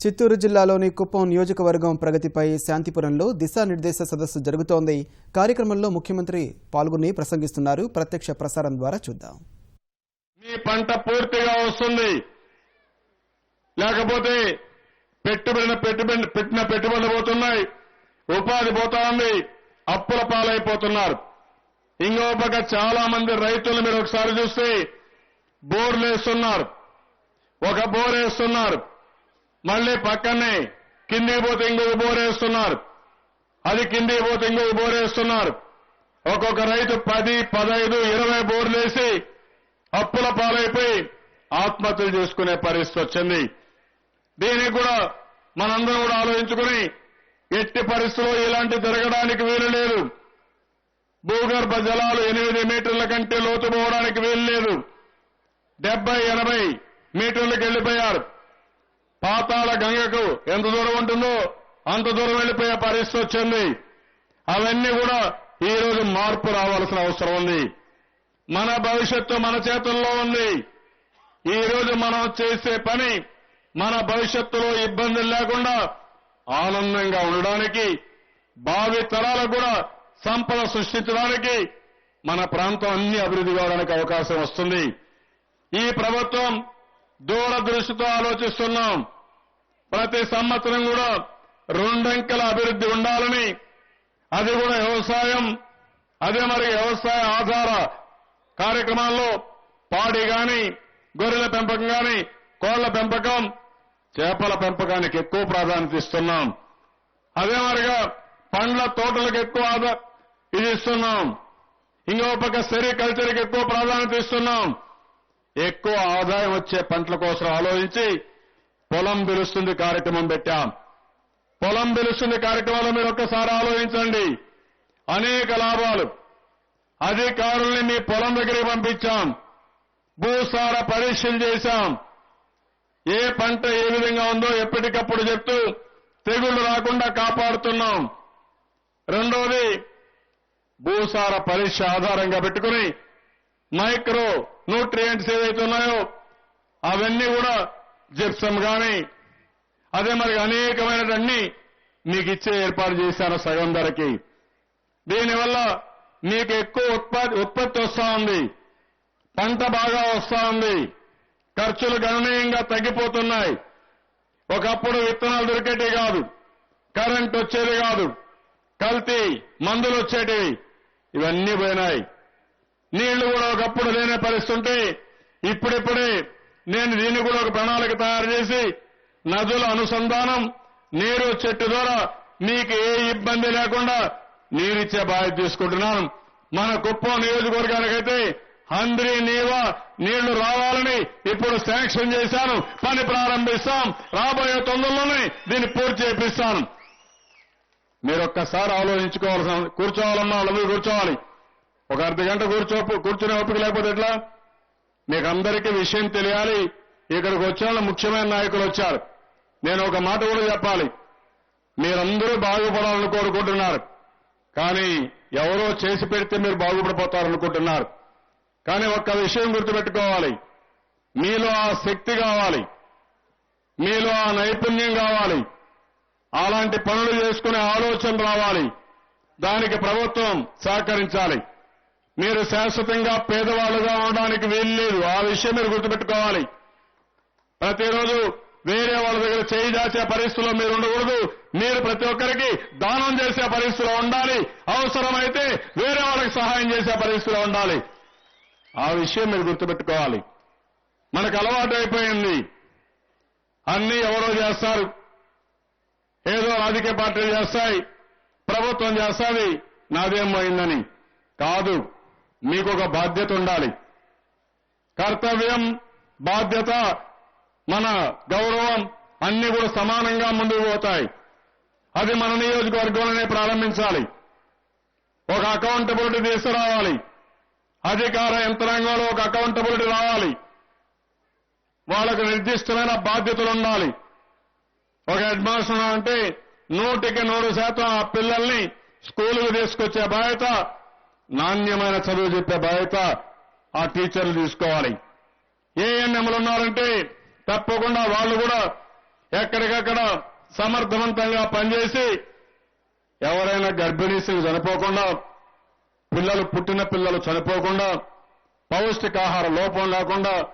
చిత్తూరు జిల్లాలోని కుప్పం నియోజకవర్గం ప్రగతిపై శాంతిపురంలో దిశానిర్దేశ సదస్సు జరుగుతోంది. కార్యక్రమంలో ముఖ్యమంత్రి పాల్గొని ప్రసంగిస్తున్నారు. ప్రత్యక్ష ప్రసారం ద్వారా చూద్దాం. మీ పంట పూర్తిగా వస్తుంది. లేకపోతే పెట్టుబడిన పెట్టుబడి పెట్టిన పెట్టుబడులు పోతున్నాయి. ఉపాధి పోతా ఉంది. అప్పుల పాలైపోతున్నారు. ఇంకో పక్క చాలా మంది రైతులు మీరు ఒకసారి చూస్తే బోర్లు వేస్తున్నారు ఒక బోర్ వేస్తున్నారు. మళ్ళీ పక్కనే కిందికి పోతే ఇంకొక బోరేస్తున్నారు అది కిందికి పోతే ఇంకొక బోరేస్తున్నారు ఒక్కొక్క రైతు పది పదహైదు ఇరవై బోర్లేసి అప్పుల పాలైపోయి ఆత్మహత్యలు చేసుకునే పరిస్థితి వచ్చింది. దీనికి కూడా మనందరం కూడా ఆలోచించుకుని ఎట్టి పరిస్థితుల్లో ఇలాంటి జరగడానికి వీలు లేదు. భూగర్భ జలాలు ఎనిమిది మీటర్ల కంటే లోతు పోవడానికి వీలు లేదు. డెబ్బై ఎనభై మీటర్లకు వెళ్ళిపోయారు పాతాళ గంగకు ఎంత దూరం ఉంటుందో అంత దూరం వెళ్ళిపోయే పరిస్థితి వచ్చింది. అవన్నీ కూడా ఈ రోజు మార్పు రావాల్సిన అవసరం ఉంది. మన భవిష్యత్తు మన చేతుల్లో ఉంది. ఈ రోజు మనం చేసే పని మన భవిష్యత్తులో ఇబ్బందులు లేకుండా ఆనందంగా ఉండడానికి భావి తరాలకు కూడా సంపద సృష్టించడానికి మన ప్రాంతం అన్ని అభివృద్ధి కావడానికి అవకాశం వస్తుంది. ఈ ప్రభుత్వం దూరదృష్టితో ఆలోచిస్తున్నాం. ప్రతి సంవత్సరం కూడా రెండంకెల అభివృద్ధి ఉండాలని. అది కూడా వ్యవసాయం. అదే మరి వ్యవసాయ ఆధార కార్యక్రమాల్లో పాడి గాని గొర్రెల పెంపకం గాని కోళ్ళ పెంపకం చేపల పెంపకానికి ఎక్కువ ప్రాధాన్యత ఇస్తున్నాం. అదే మరిగా పండ్ల తోటలకు ఎక్కువ ఆదా ఇది ఇస్తున్నాం. ఇంకో పక్క సెరికల్చర్కి ఎక్కువ ప్రాధాన్యత ఇస్తున్నాం. ఎక్కువ ఆదాయం వచ్చే పంటల కోసం ఆలోచించి పొలం పిలుస్తుంది కార్యక్రమం పెట్టాం. పొలం పిలుస్తుంది కార్యక్రమంలో మీరు ఒక్కసారి ఆలోచించండి. అనేక లాభాలు. అధికారుల్ని మీ పొలం దగ్గరికి పంపించాం. భూసార పరీక్షలు చేశాం. ఏ పంట ఏ విధంగా ఉందో ఎప్పటికప్పుడు చెప్తూ తెగుళ్ళు రాకుండా కాపాడుతున్నాం. రెండోది భూసార పరీక్ష ఆధారంగా పెట్టుకుని మైక్రో న్యూట్రియంట్స్ ఏవైతే ఉన్నాయో అవన్నీ కూడా జిప్సం కానీ అదే మరి అనేకమైనవన్నీ మీకు ఇచ్చే ఏర్పాటు చేశాను సగం ధరకి. దీనివల్ల మీకు ఎక్కువ ఉత్పత్తి ఉత్పత్తి వస్తూ ఉంది. పంట బాగా వస్తూ ఉంది. ఖర్చులు గణనీయంగా తగ్గిపోతున్నాయి. ఒకప్పుడు విత్తనాలు దొరికేటివి కాదు. కరెంట్ వచ్చేది కాదు. కల్తీ మందులు వచ్చేటివి. ఇవన్నీ పోయినాయి. నీళ్ళు కూడా ఒకప్పుడు లేనే పరిస్థితి ఇప్పుడిప్పుడే నేను దీన్ని కూడా ఒక ప్రణాళిక తయారు చేసి నదుల అనుసంధానం నీరు చెట్టు ద్వారా మీకు ఏ ఇబ్బంది లేకుండా నీరిచ్చే బాధ్యత తీసుకుంటున్నాను. మన కుప్పం నియోజకవర్గానికైతే హంద్రి నీవ నీళ్ళు రావాలని ఇప్పుడు శాంక్షన్ చేశాను. పని ప్రారంభిస్తాం. రాబోయే తొందరలోనే దీన్ని పూర్తి చేపిస్తాను. మీరు ఒక్కసారి ఆలోచించుకోవాల్సిన కూర్చోవాలన్నా వాళ్ళందరూ కూర్చోవాలి. ఒక అర్ధ గంట కూర్చో కూర్చునే ఓపిక లేకపోతే ఎట్లా? మీకు అందరికీ విషయం తెలియాలి. ఇక్కడికి వచ్చిన ముఖ్యమైన నాయకులు వచ్చారు. నేను ఒక మాట కూడా చెప్పాలి. మీరందరూ బాగుపడాలని కోరుకుంటున్నారు. కానీ ఎవరో చేసి పెడితే మీరు బాగుపడిపోతారనుకుంటున్నారు. కానీ ఒక్క విషయం గుర్తుపెట్టుకోవాలి. మీలో ఆ శక్తి కావాలి. మీలో ఆ నైపుణ్యం కావాలి. అలాంటి పనులు చేసుకునే ఆలోచన రావాలి. దానికి ప్రభుత్వం సహకరించాలి. మీరు శాశ్వతంగా పేదవాళ్ళుగా ఉండడానికి వీలు లేదు ఆ విషయం మీరు గుర్తుపెట్టుకోవాలి. ప్రతిరోజు వేరే వాళ్ళ దగ్గర చేయి దాచే పరిస్థితిలో మీరు ఉండకూడదు. మీరు ప్రతి ఒక్కరికి దానం చేసే పరిస్థితిలో ఉండాలి. అవసరమైతే వేరే వాళ్ళకి సహాయం చేసే పరిస్థితిలో ఉండాలి. ఆ విషయం మీరు గుర్తుపెట్టుకోవాలి. మనకు అలవాటు అయిపోయింది. అన్ని ఎవరో చేస్తారు. ఏదో రాజకీయ పార్టీలు చేస్తాయి. ప్రభుత్వం చేస్తుంది. నాదేం పోయిందని. కాదు. మీకు ఒక బాధ్యత ఉండాలి. కర్తవ్యం బాధ్యత మన గౌరవం అన్ని కూడా సమానంగా ముందుకు పోతాయి. అది మన నియోజకవర్గంలోనే ప్రారంభించాలి. ఒక అకౌంటబిలిటీ తీసుకురావాలి. అధికార యంత్రాంగంలో ఒక అకౌంటబిలిటీ రావాలి. వాళ్ళకు నిర్దిష్టమైన బాధ్యతలు ఉండాలి. ఒక హెడ్ అంటే నూటికి నూరు శాతం ఆ పిల్లల్ని స్కూలుకు తీసుకొచ్చే బాధ్యత నాణ్యమైన చదువు చెప్పే బాధ్యత ఆ టీచర్లు తీసుకోవాలి. ఏఎన్ఎంలు ఉన్నారంటే తప్పకుండా వాళ్ళు కూడా ఎక్కడికక్కడ సమర్థవంతంగా పనిచేసి ఎవరైనా గర్భిణీ చనిపోకుండా పిల్లలు పుట్టిన పిల్లలు చనిపోకుండా పౌష్టికాహార లోపం లేకుండా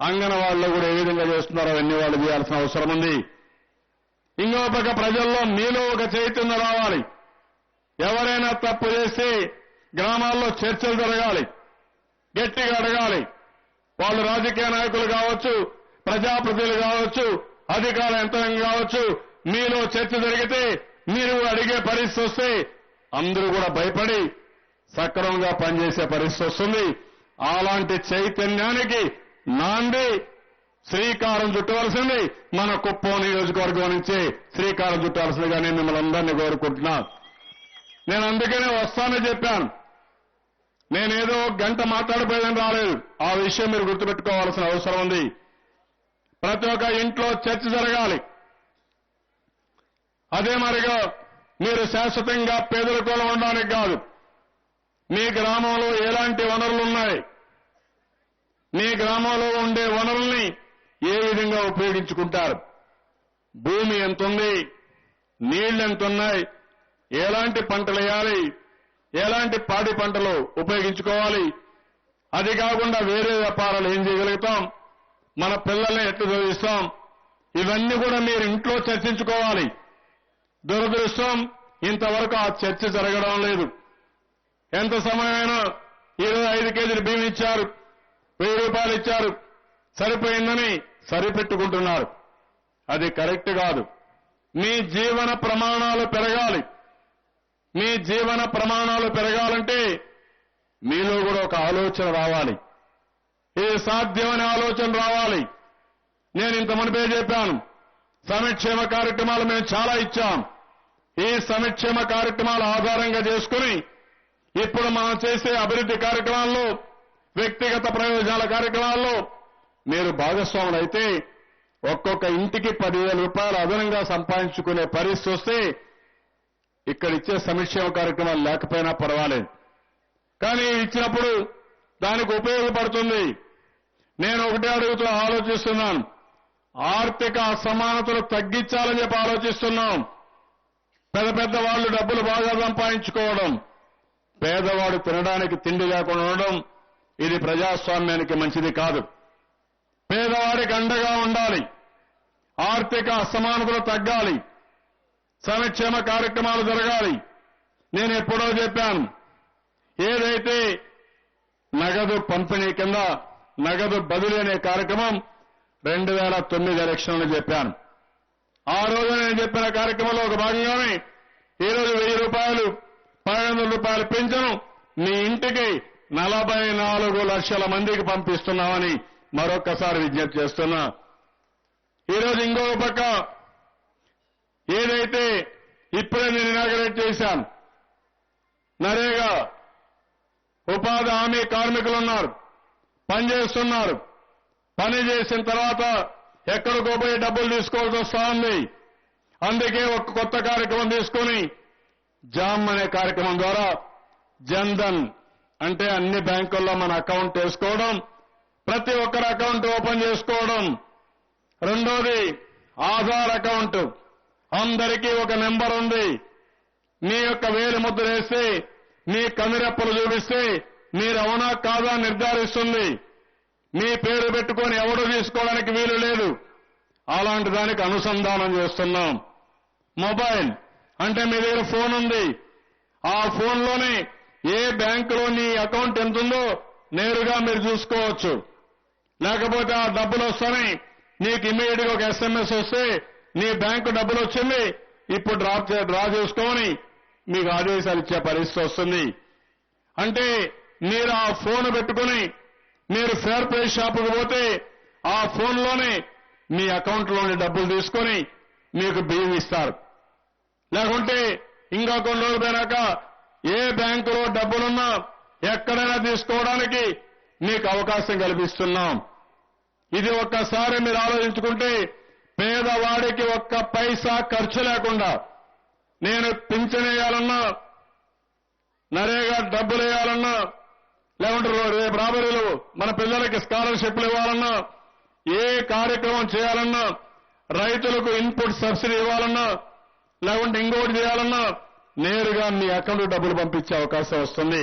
అంగన్వాడీలో కూడా ఏ విధంగా చేస్తున్నారో అవన్నీ వాళ్ళు చేయాల్సిన అవసరం ఉంది. ఇంకో పక్క ప్రజల్లో మీలో ఒక చైతన్యం రావాలి. ఎవరైనా తప్పు చేస్తే గ్రామాల్లో చర్చలు జరగాలి. గట్టిగా అడగాలి. వాళ్ళు రాజకీయ నాయకులు కావచ్చు ప్రజాప్రతినిధులు కావచ్చు అధికార యంత్రాంగం కావచ్చు మీలో చర్చ జరిగితే మీరు అడిగే పరిస్థితి వస్తే అందరూ కూడా భయపడి సక్రమంగా పనిచేసే పరిస్థితి వస్తుంది. అలాంటి చైతన్యానికి నాంది శ్రీకారం చుట్టవలసింది. మన కుప్పం నియోజకవర్గం నుంచి శ్రీకారం చుట్టాల్సిందిగా నేను మిమ్మల్ని అందరినీ కోరుకుంటున్నా. నేను అందుకనే వస్తానని చెప్పాను. నేనేదో గంట మాట్లాడిపోయాదని రాలేదు. ఆ విషయం మీరు గుర్తుపెట్టుకోవాల్సిన అవసరం ఉంది. ప్రతి ఒక్క ఇంట్లో చర్చ జరగాలి. అదే మరిగా మీరు శాశ్వతంగా పేదల కూడా ఉండడానికి కాదు. మీ గ్రామంలో ఎలాంటి వనరులు ఉన్నాయి? మీ గ్రామంలో ఉండే వనరుల్ని ఏ విధంగా ఉపయోగించుకుంటారు? భూమి ఎంతుంది? నీళ్ళు ఎంతున్నాయి? ఎలాంటి పంటలు వేయాలి? ఎలాంటి పాడి పంటలు ఉపయోగించుకోవాలి? అది కాకుండా వేరే వ్యాపారాలు ఏం చేయగలుగుతాం? మన పిల్లల్ని ఎట్లు చదివిస్తాం? ఇవన్నీ కూడా మీరు ఇంట్లో చర్చించుకోవాలి. దురదృష్టం ఇంతవరకు ఆ చర్చ జరగడం లేదు. ఎంత సమయమైనా ఇరవై ఐదు కేజీలు బియ్యం ఇచ్చారు వెయ్యి రూపాయలు ఇచ్చారు సరిపోయిందని సరిపెట్టుకుంటున్నారు. అది కరెక్ట్ కాదు. మీ జీవన ప్రమాణాలు పెరగాలి. మీ జీవన ప్రమాణాలు పెరగాలంటే మీలో కూడా ఒక ఆలోచన రావాలి. ఇది సాధ్యమనే ఆలోచన రావాలి. నేను ఇంత మునిపే చెప్పాను. సంక్షేమ కార్యక్రమాలు మేము చాలా ఇచ్చాం. ఈ సంక్షేమ కార్యక్రమాలు ఆధారంగా చేసుకుని ఇప్పుడు మనం చేసే అభివృద్ధి కార్యక్రమాల్లో వ్యక్తిగత ప్రయోజనాల కార్యక్రమాల్లో మీరు భాగస్వాములు అయితే ఒక్కొక్క ఇంటికి పదివేల రూపాయలు అదనంగా సంపాదించుకునే పరిస్థితి వస్తే ఇక్కడ ఇచ్చే సంక్షేమ కార్యక్రమాలు లేకపోయినా పర్వాలేదు. కానీ ఇచ్చినప్పుడు దానికి ఉపయోగపడుతుంది. నేను ఒకటే అడుగుతూ ఆలోచిస్తున్నాను. ఆర్థిక అసమానతలు తగ్గించాలని చెప్పి ఆలోచిస్తున్నాం. పెద్ద పెద్ద వాళ్ళు డబ్బులు బాగా సంపాదించుకోవడం పేదవాడు తినడానికి తిండి లేకుండా ఉండడం ఇది ప్రజాస్వామ్యానికి మంచిది కాదు. పేదవాడికి అండగా ఉండాలి. ఆర్థిక అసమానతలు తగ్గాలి. సంక్షేమ కార్యక్రమాలు జరగాలి. నేను ఎప్పుడో చెప్పాను ఏదైతే నగదు పంపిణీ కింద నగదు బదిలీ అనే కార్యక్రమం రెండు వేల తొమ్మిది ఎలక్షన్లు చెప్పాను. ఆ రోజు నేను చెప్పిన కార్యక్రమంలో ఒక భాగంగానే ఈరోజు వెయ్యి రూపాయలు పన్నెండు వందల రూపాయలు పెంచను మీ ఇంటికి నలభై నాలుగు లక్షల మందికి పంపిస్తున్నామని మరొక్కసారి విజ్ఞప్తి చేస్తున్నా. ఈరోజు ఇంకొక పక్క ఏదైతే ఇప్పుడే నేను ఇనాగరేట్ చేశాను నరేగా ఉపాధి హామీ కార్మికులు ఉన్నారు పని చేస్తున్నారు పని చేసిన తర్వాత ఎక్కడికో పోయి డబ్బులు తీసుకోవాల్సి వస్తా ఉంది అందుకే ఒక కొత్త కార్యక్రమం తీసుకొని జామ్ అనే కార్యక్రమం ద్వారా జన్ధన్ అంటే అన్ని బ్యాంకుల్లో మన అకౌంట్ వేసుకోవడం ప్రతి ఒక్కరి అకౌంట్ ఓపెన్ చేసుకోవడం. రెండోది ఆధార్ అకౌంట్. అందరికీ ఒక నెంబర్ ఉంది. మీ యొక్క వేలు ముద్ర వేసి మీ కమిరెప్పలు చూపిస్తే మీరు అవునా కాదా నిర్ధారిస్తుంది. మీ పేరు పెట్టుకొని ఎవడు తీసుకోవడానికి వీలు లేదు. అలాంటి దానికి అనుసంధానం చేస్తున్నాం. మొబైల్ అంటే మీ దగ్గర ఫోన్ ఉంది. ఆ ఫోన్లోనే ఏ బ్యాంకులో నీ అకౌంట్ ఎంత ఉందో నేరుగా మీరు చూసుకోవచ్చు. లేకపోతే ఆ డబ్బులు వస్తాయి నీకు ఇమీడియట్గా ఒక ఎస్ఎంఎస్ వస్తే నీ బ్యాంకు డబ్బులు వచ్చింది ఇప్పుడు డ్రా చే- డ్రా చేసుకోమని మీకు ఆదేశాలు ఇచ్చే పరిస్థితి వస్తుంది. అంటే మీరు ఆ ఫోన్ పెట్టుకుని మీరు ఫేర్ ప్లే షాపుకు పోతే ఆ ఫోన్లోనే మీ అకౌంట్లోని డబ్బులు తీసుకొని మీకు బియ్యం ఇస్తారు. లేకుంటే ఇంకా కొన్ని రోజులు పోయినాక ఏ బ్యాంకులో డబ్బులున్నా ఎక్కడైనా తీసుకోవడానికి మీకు అవకాశం కల్పిస్తున్నాం. ఇది ఒక్కసారి మీరు ఆలోచించుకుంటే పేదవాడికి ఒక్క పైసా ఖర్చు లేకుండా నేను పింఛన్ వేయాలన్నా నరేగా డబ్బులు వేయాలన్నా లేకుంటే రేపు రాబరీలు మన పిల్లలకి స్కాలర్షిప్లు ఇవ్వాలన్నా ఏ కార్యక్రమం చేయాలన్నా రైతులకు ఇన్పుట్ సబ్సిడీ ఇవ్వాలన్నా లేకుంటే ఇంకోటి చేయాలన్నా నేరుగా మీ అకౌంట్ డబ్బులు పంపించే అవకాశం వస్తుంది.